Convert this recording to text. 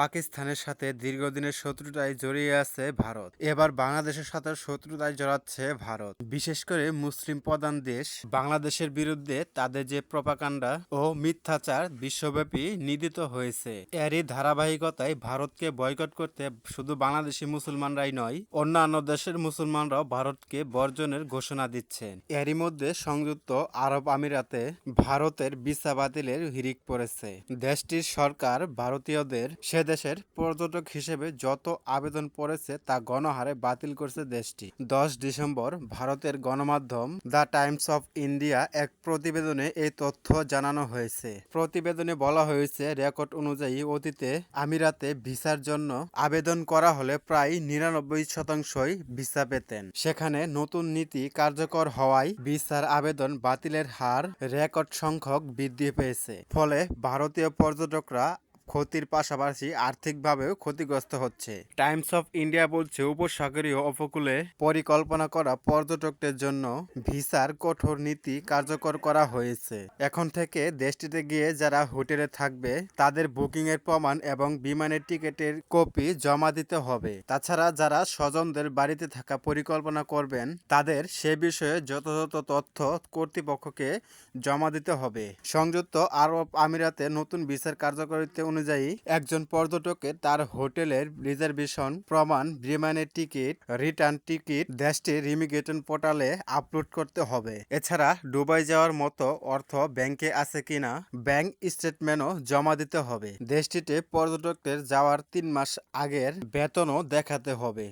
পাকিস্তানের সাথে দীর্ঘদিনের শত্রুতায় জড়িয়ে আছে ভারত। এবার বাংলাদেশের সাথে শত্রুতায় জড়াচ্ছে ভারত। বিশেষ করে মুসলিম প্রধান দেশ বাংলাদেশের বিরুদ্ধে তাদের যে প্রপাকাণ্ডা ও মিথ্যাচার বিশ্বব্যাপী নিদিত হয়েছে। এরই ধারাবাহিকতায় ভারতকে বয়কট করতে শুধু বাংলাদেশি মুসলমানরাই নয়, অন্যান্য দেশের মুসলমানরাও ভারতকে বর্জনের ঘোষণা দিচ্ছেন। এরই মধ্যে সংযুক্ত আরব আমিরাতে ভারতের ভিসা বাতিলের হিরিক পড়েছে। দেশটির সরকার ভারতীয়দের সে দেশের পর্যটক হিসেবে যত আবেদন পড়েছে তা গণহারে বাতিল করছে দেশটি। দশ ডিসেম্বর ভারতের গণমাধ্যম দ্য টাইমস অফ ইন্ডিয়া এক প্রতিবেদনে এই তথ্য জানানো হয়েছে। প্রতিবেদনে বলা হয়েছে, রেকর্ড অনুযায়ী অতীতে আমিরাতে ভিসার জন্য আবেদন করা হলে প্রায় নিরানব্বই শতাংশই ভিসা পেতেন। সেখানে নতুন নীতি কার্যকর হওয়ায় ভিসার আবেদন বাতিলের হার রেকর্ড সংখ্যক বৃদ্ধি পেয়েছে। ফলে ভারতীয় পর্যটকরা ক্ষতির পাশাপাশি আর্থিকভাবেও ক্ষতিগ্রস্ত হচ্ছে। টাইমস অফ ইন্ডিয়া বলছে, উপসাগরীয় উপকূলে পরিকল্পনা করা পর্যটকদের জন্য ভিসার কঠোর নীতি কার্যকর করা হয়েছে। এখন থেকে দেশটিতে গিয়ে যারা হোটেলে থাকবে, তাদের বুকিং এর প্রমাণ এবং বিমানের টিকিটের কপি জমা দিতে হবে। তাছাড়া যারা স্বজনদের বাড়িতে থাকা পরিকল্পনা করবেন, তাদের সে বিষয়ে যথাযথ তথ্য কর্তৃপক্ষকে জমা দিতে হবে। সংযুক্ত আরব আমিরাতে নতুন ভিসার কার্যকারিতা অনুযায়ী একজন পর্যটকের তার হোটেলের রিজার্ভেশন প্রমাণ, বিমানের টিকিট, রিটার্ন টিকিট, দেশটির ইমিগ্রেশন পোর্টালে আপলোড করতে হবে। এছাড়া ডুবাই যাওয়ার মতো অর্থ ব্যাংকে আছে কিনা ব্যাংক স্টেটমেন্টও জমা দিতে হবে। দেশটিতে পর্যটকদের যাওয়ার তিন মাস আগের বেতনও দেখাতে হবে।